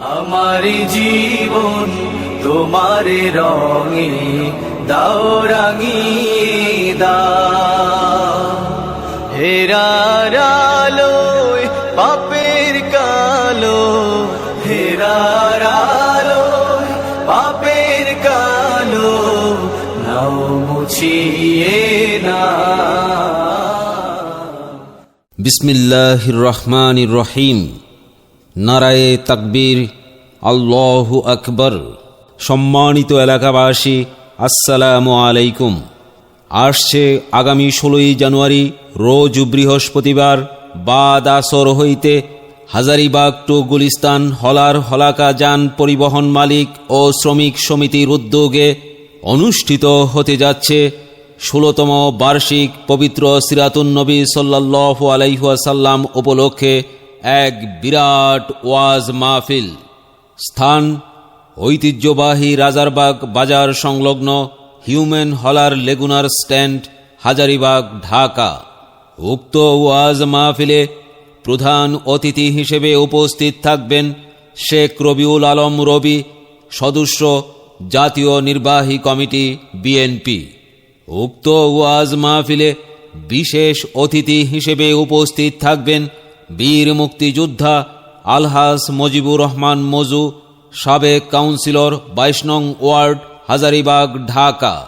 আমার জীবন তোমার রঙে দাও, রাঙিয়ে দাও। হেরার পাপের কালো। হেরার পাপের কালো। নাও, মুছিয়ে না। বিসমিল্লাহির রহমানির রহিম। নারায়ে তাকবীর, আল্লাহু আকবর। সম্মানিত এলাকাবাসী, আসসালামু আলাইকুম। আসছে আগামী ষোলোই জানুয়ারি, রোজ বৃহস্পতিবার, বাদ আসর হইতে হাজারিবাগ টু গুলিস্তান হলার হলাকা যান পরিবহন মালিক ও শ্রমিক সমিতির উদ্যোগে অনুষ্ঠিত হতে যাচ্ছে ষোলোতম বার্ষিক পবিত্র সিরাতুন্নবী সাল্লাহ আলাইহাসাল্লাম উপলক্ষে এক বিরাট ওয়াজ মাহফিল। স্থান ঐতিহ্যবাহী রাজারবাগ বাজার সংলগ্ন হিউম্যান হলার লেগুনার স্ট্যান্ড, হাজারিবাগ, ঢাকা। উক্ত ওয়াজ মাহফিলে প্রধান অতিথি হিসেবে উপস্থিত থাকবেন শেখ রবিউল আলম রবি, সদস্য জাতীয় নির্বাহী কমিটি বিএনপি। উক্ত ওয়াজ মাহফিলে বিশেষ অতিথি হিসেবে উপস্থিত থাকবেন বীর মুক্তিযোদ্ধা আলহাস মজিবুর রহমান মজু, সাবেক কাউন্সিলর বাইশ নং ওয়ার্ড, হাজারিবাগ, ঢাকা।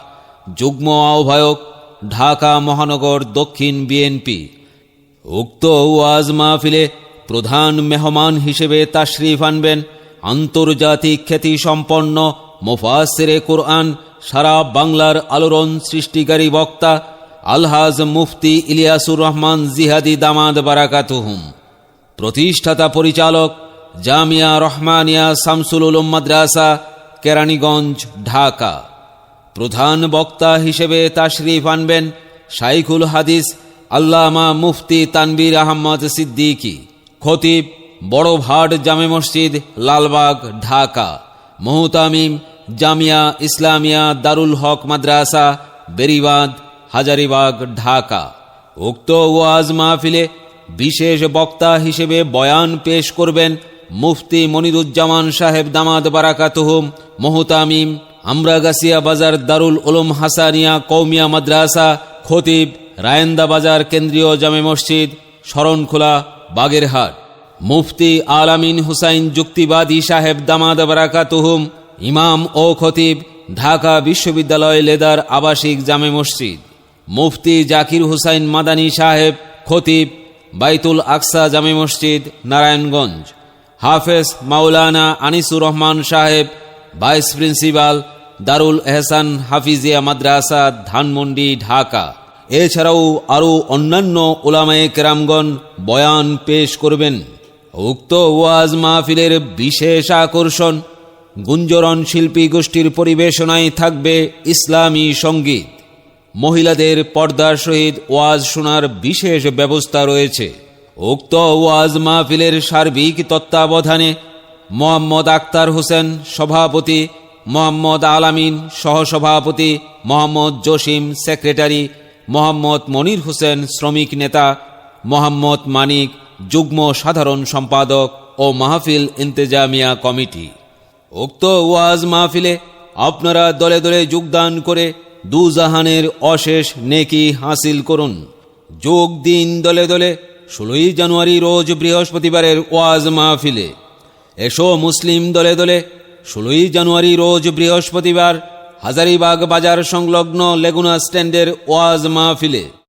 যুগ্ম আহ্বায়ক, ঢাকা মহানগর দক্ষিণ বিএনপি। উক্ত ওয়াজ মাহফিলে প্রধান মেহমান হিসেবে তাশরিফ আনবেন আন্তর্জাতিক খ্যাতিসম্পন্ন মুফাসিরে কোরআন, সারা বাংলার আলোড়ন সৃষ্টিকারী বক্তা আলহাজ মুফতি ইলিয়াসুর রহমান জিহাদি দামাদ বারাকাতুহুম। প্রতিষ্ঠাতা পরিচালক জামিয়া রহমানিয়া শামসুল উলুম মাদ্রাসা, কেরানীগঞ্জ, ঢাকা। প্রধান বক্তা হিসেবে তাশরিফ আনবেন শাইখুল হাদিস আল্লামা মুফতি তানবীর আহমদ সিদ্দিকী। খতিব বড় ভাট জামে মসজিদ, লালবাগ, ঢাকা। মোহতামিম জামিয়া ইসলামিয়া দারুল হক মাদ্রাসা, বেরিবাদ হাজারিবাগ, ঢাকা। উক্ত ওয়াজ মাহফিলে বিশেষ বক্তা হিসেবে বয়ান পেশ করবেন মুফতি মনিরুজ্জামান সাহেব দামাদ বারাকাতুহুম, মোহতামিম আমরাগাসিয়া বাজার দারুল উলুম হাসানিয়া কৌমিয়া মাদ্রাসা, খতিব, রায়েন্দা বাজার কেন্দ্রীয় জামে মসজিদ, শরণখোলা, বাগেরহাট। মুফতি আলামিন হুসাইন যুক্তিবাদী সাহেব দামাদ বারাকাতুহুম, ইমাম ও খতিব, ঢাকা বিশ্ববিদ্যালয় লেদার আবাসিক জামে মসজিদ। মুফতি জাকির হুসাইন মাদানী সাহেব, খতিব বাইতুল আকসা জামে মসজিদ, নারায়ণগঞ্জ। হাফেজ মাওলানা আনিসুর রহমান সাহেব, ভাইস প্রিন্সিপাল দারুল এহসান হাফিজিয়া মাদ্রাসা, ধানমন্ডি, ঢাকা। এছাড়াও আরও অন্যান্য ওলামায়ে কেরামগণ বয়ান পেশ করবেন। উক্ত ওয়াজ মাহফিলের বিশেষ আকর্ষণ, গুঞ্জরণ শিল্পী গোষ্ঠীর পরিবেশনায় থাকবে ইসলামী সংগীত। মহিলাদের পর্দার সহিত ওয়াজ শোনার বিশেষ ব্যবস্থা রয়েছে। উক্ত ওয়াজ মাহফিলের সার্বিক তত্ত্বাবধানে মোহাম্মদ আক্তার হোসেন সভাপতি, মোহাম্মদ আলামিন সহসভাপতি, মোহাম্মদ জসিম সেক্রেটারি, মোহাম্মদ মনির হোসেন শ্রমিক নেতা, মোহাম্মদ মানিক যুগ্ম সাধারণ সম্পাদক ও মাহফিল ইন্তেজামিয়া কমিটি। উক্ত ওয়াজ মাহফিলে আপনারা দলে দলে যোগদান করে দুজাহানের অশেষ নেকি হাসিল করুন। যোগ দিন দলে দলে, ষোলোই জানুয়ারি রোজ বৃহস্পতিবারের ওয়াজ মাহফিলে। এসো মুসলিম দলে দলে, ষোলোই জানুয়ারি রোজ বৃহস্পতিবার হাজারিবাগ বাজার সংলগ্ন লেগুনা স্ট্যান্ডের ওয়াজ মাহফিলে।